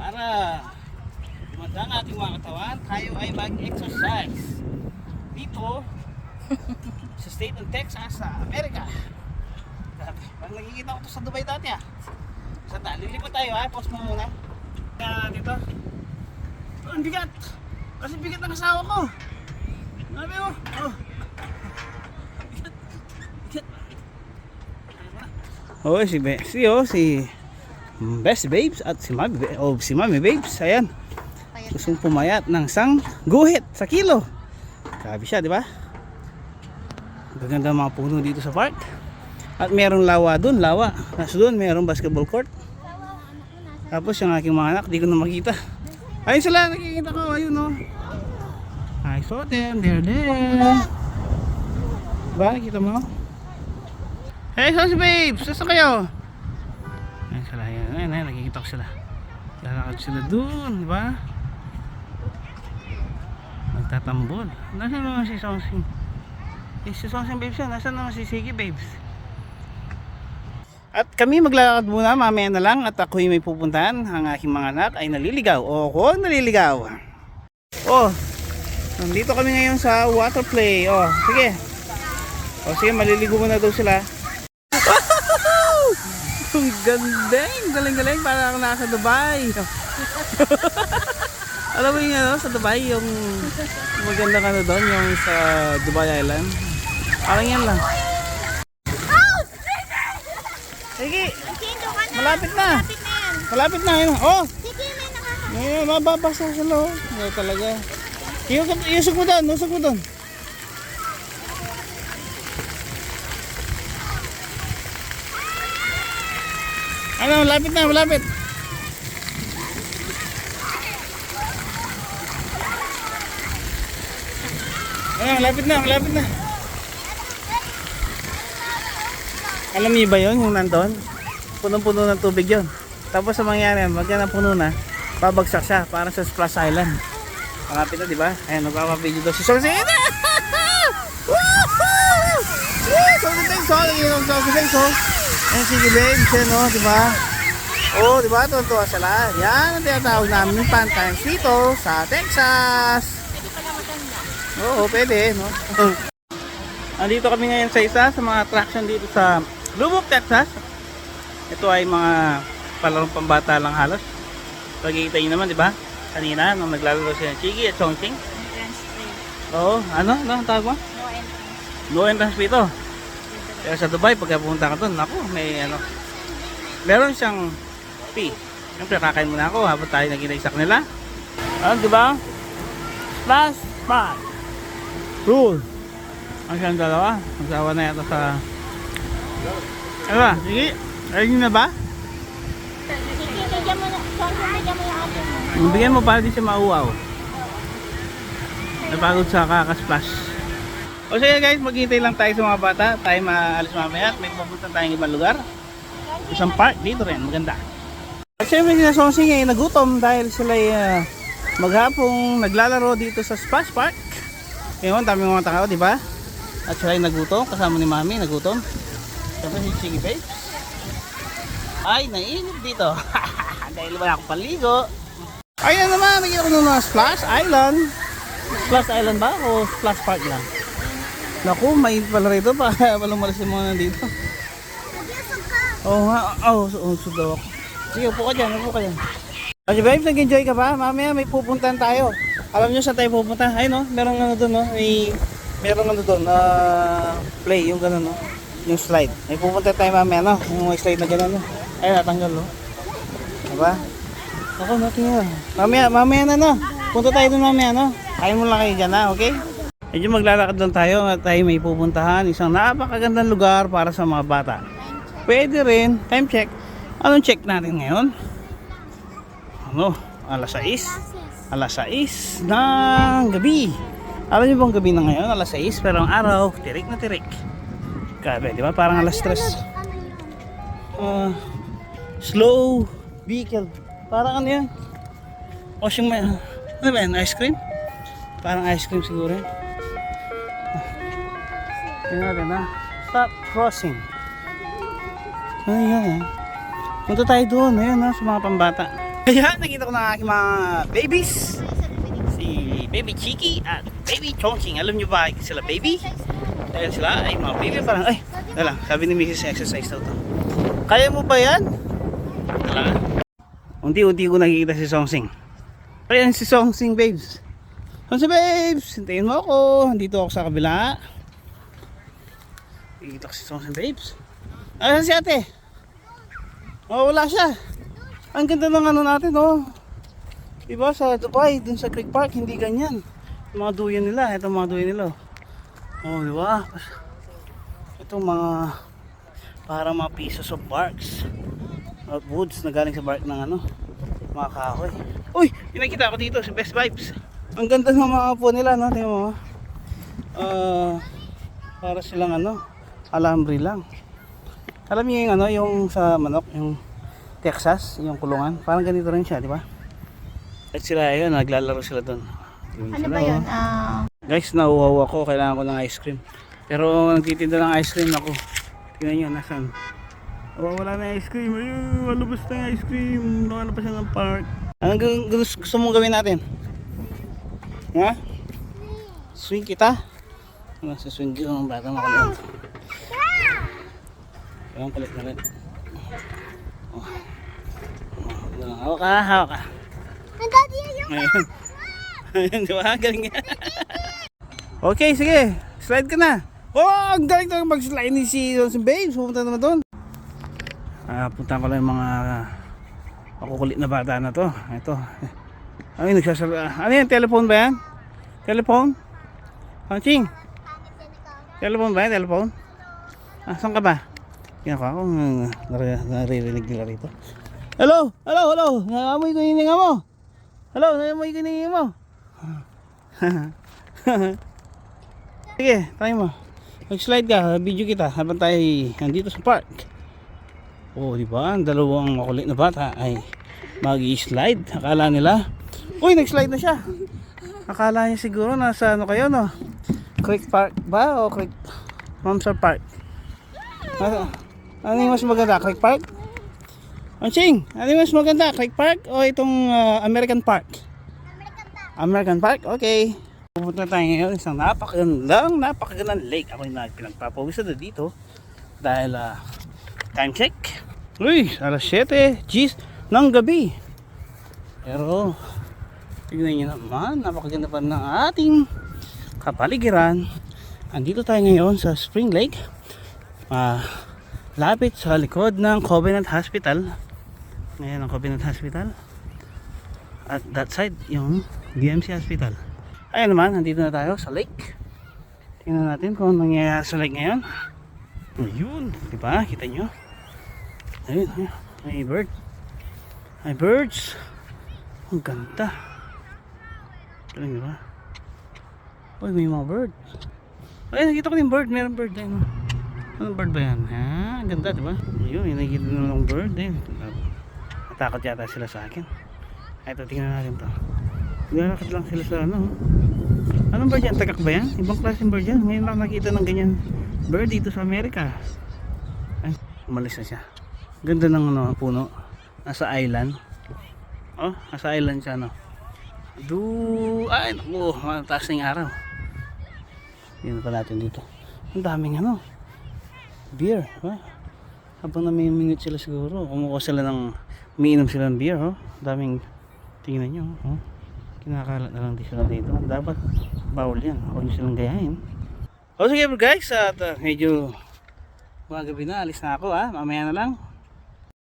para gumanda ang ating mga katawan, tayo ay mag-exercise. Dito, sa state of Texas, sa Amerika. Parang nakikita ko to sa Dubai dati ah. Sa ta, lilipat tayo ha, pause mo muna. Kaya dito. Oh, ang bigat! Kasi bigat ng asawa ko. Grabe oh. oh. Bigat. Bigat. Oh, si Bessie oh, si Best Babes at si Mami, oh, si Mami Babes, ayan. Gustong pumayat ng sang guhit sa kilo. Grabe siya, di ba? Gaganda mga puno dito sa park. At merong lawa doon, lawa. Nasa doon, merong basketball court. Tapos yung aking mga anak, di ko na makita. Ayun sila, nakikita ko, ayun oh. I saw them, they're there. Diba, nakita mo? Hey, Sos Babes! Saan kayo? Ayun sila, ayun, ayun, ayun, nakikita ko sila. Lalakad sila doon, di ba? Nagtatambol. Nasaan naman si Sonsing? Eh, si Sonsing Babes yan. Nasaan naman si Sige Babes? At kami maglalakad muna, mamaya na lang at ako'y may pupuntahan. Ang aking mga anak ay naliligaw. O ako naliligaw. Oh, nandito kami ngayon sa water play. Oh, sige. O sige, maliligo muna daw sila. Gandeng, galing-galing, parang nasa Dubai. Alam mo yung ano, sa Dubai, yung magandang ano doon, yung sa Dubai Island. Parang yan lang. Sige, malapit na. Lapit na yan. Malapit na yun. Oh, Sige, may nakaka... ngayon, mababasa sila. Oh. Ngayon talaga. Iusog mo doon, usog mo doon. Ano, malapit na, malapit. Ano, malapit na, malapit na. Alam niyo ba yun, yung nandun? Punong-puno ng tubig yun. Tapos sa mangyari, magka na puno na, babagsak siya, parang sa Splash Island. Malapit na, di ba? Ayan, nagpapabideo daw si Sorsi. Woohoo! Woo! Sorsi. Nag-inom Sorsi Thanks, oh. Ayan, sige, babe. Siya, no? Di ba? Oo, di ba? Tuwa-tuwa sila. Yan ang tinatawag namin Pantayan dito sa Texas. Pwede pala maganda. Oo, pwede, no? Andito kami ngayon sa isa sa mga attraction dito sa Lubbock, Texas. Ito ay mga palarong pambata lang halos. Pagkikita nyo naman, di ba? Kanina, nung naglalaro si Chigi at Chongqing. Entrance. Oo, ano? Ano ang tawag mo? No entrance. No entrance fee ito. Pero sa Dubai, pagka pumunta ka doon, naku, may ano. Meron siyang fee. Siyempre, kakain muna ako habang tayo nag sa kanila. Ano, di ba? Splash spot. Rule. Ang siyang dalawa. Magsawa na yata sa... Ano ba? Sige. Ayun na ba? Sige, bigyan mo na. Bigyan mo yung ate mo. Bigyan mo para di siya mauaw. Napagod sa kaka-splash. O sige guys, maghintay lang tayo sa mga bata. Tayo maalis mamaya at may pupunta tayong ibang lugar. Isang park dito rin, maganda. At syempre sila Sonsing ay nagutom dahil sila ay ah, maghapong naglalaro dito sa Splash Park. Ngayon, dami mga tao, di ba? At sila ay nagutom, kasama ni Mami, nagutom. Siyempre si Chiggy Babes. Ay, nainit dito. dahil wala akong paligo. Ayun naman, may ako ng Splash Island. Splash Island ba o Splash Park lang? Naku, mainit pala rito pa. Walang malas yung mga nandito. Oo nga, oo, oh, so, daw ako. Sige, upo ka dyan, upo ka dyan. Okay, babes, nag-enjoy ka ba? Mamaya may pupuntahan tayo. Alam nyo saan tayo pupunta? Ayun no, merong ano doon no, may merong ano doon, na play, yung gano'n no, yung slide. May pupunta tayo mamaya no, yung slide na gano'n no. Ayun, natanggal no. Diba? Ako, natingin Mamaya, mamaya na no. Punta tayo doon mamaya no. Kain mo lang kayo dyan ha, okay? Medyo maglalakad lang tayo at tayo may pupuntahan. Isang napakagandang lugar para sa mga bata. Pwede rin. Time check. Anong check natin ngayon? Ano? Alas 6? Alas 6 ng gabi. Alam niyo bang gabi na ngayon? Alas 6 pero ang araw, tirik na tirik. Grabe, di ba? Parang alas 3. Uh, slow vehicle. Parang ano yan? Washing ma... Ano ba yan? Ice cream? Parang ice cream siguro yan. Tingnan natin ha. Stop crossing. Ay, yan ha. Punta tayo doon. Ayan ha, sa mga pambata. Kaya nakita ko na aking mga babies. Si Baby Chiki at Baby Chongqing. Alam niyo ba sila baby? Dahil sila ay mga baby parang ay. Wala, sabi ni Mrs. exercise daw to. Kaya mo ba yan? Wala. Unti-unti ko nakikita si Songsing. Ayan si Songsing babes. Songsing babes, hintayin mo ako. Dito ako sa kabila. Nakikita ko si Songsing babes. Ayan si ate. Oh, wala siya. Ang ganda ng ano natin, oh. Diba sa Dubai, dun sa Creek Park, hindi ganyan. Yung mga duyan nila, ito mga duyan nila. Oh, di ba? Ito mga para mga pieces of barks. Of woods na galing sa bark ng ano, mga kahoy. Uy, pinakita ko dito sa Best Vibes. Ang ganda ng mga po nila, no? Tingnan mo. oh. Ah, para silang ano, alambre lang. Alam niyo yung ano, yung sa manok, yung Texas, yung kulungan. Parang ganito rin siya, di ba? At sila yun, naglalaro sila doon. Ano ba yun? Ah, Guys, nauuhaw ako. Kailangan ko ng ice cream. Pero nagtitinda ng ice cream ako. Tingnan nyo, nasan? Oh, wala na ice cream. Ayun, malubos na yung ice cream. Nawala pa siya ng park. Anong gu- gu- gusto mong gawin natin? Ha? Swing kita? Ano, sa swing ko ng bata makulit. Ewan kulit na rin. Oh. Oh, hawak ka, hawak ka. ang daddy yung Ayun. Di ba? Galing nga. okay, sige. Slide ka na. Oh, ang galing talaga mag-slide ni si Johnson Babes. Pumunta naman doon. Ah, punta ko lang yung mga makukulit na bata na to. Ito. Ay, nagsasala. Ano yan? Telephone ba yan? Telephone? Panching? Telephone ba yan? Telephone? Ah, saan ka ba? Yan ako. Ako nar- naririnig nila rito. Hello? Hello? Hello? Naamoy ko yung mo. Hello? Naamoy ko yung hininga mo. Sige, tayo mo. Mag-slide ka, video kita habang tayo nandito sa park. Oh, di ba? Ang dalawang makulit na bata ay mag-slide. Akala nila, uy, nag-slide na siya. Akala niya siguro nasa ano kayo, no? Creek Park ba o Creek Mamsar Park? Ano, ano yung mas maganda? Creek Park? Anching, ano yung mas maganda? Creek Park o itong ah, American Park? American Park? Okay. Pupunta tayo ngayon isang napakagandang, napakagandang lake. Ako yung nag- pinagpapawisan na dito dahil ah, time check. Uy, alas 7, G's ng gabi. Pero, tignan nyo naman, napakaganda pa ng ating kapaligiran. Andito tayo ngayon sa Spring Lake. Ah, lapit sa likod ng Covenant Hospital. Ngayon ang Covenant Hospital. At that side, yung DMC Hospital. Ayun naman, nandito na tayo sa lake. Tingnan natin kung nangyayari sa lake ngayon. Ayun, di ba? Kita nyo? Ayun. May bird. May birds. Ang ganda. Galing, di ba? Uy, may mga bird. Ay, nakita ko yung bird. Meron bird. Ayun. Anong bird ba yan? Ha? Ganda, di ba? Ayun, may nakikita na ng bird. Ayun. Natakot yata sila sa akin. Ay, ito, tingnan natin to. Naglalakad lang sila sa ano. Anong bird yan? Tagak ba yan? Ibang klaseng bird yan. Ngayon lang nakita ng ganyan bird dito sa Amerika. Ay, umalis na siya. Ganda ng ano, puno. Nasa island. Oh, nasa island siya, no. Du, ay, naku, mataas na yung araw. Yun pa natin dito. Ang daming ano. Beer, ha? Habang nami-minute sila siguro, kumuha sila ng, umiinom sila ng beer, oh. Daming, tingnan nyo, oh. Kinakalat na lang di sila dito. Dapat, bawal yan. Huwag nyo silang gayahin. O sige guys, at uh, medyo mga gabi na, alis na ako ha. Mamaya na lang.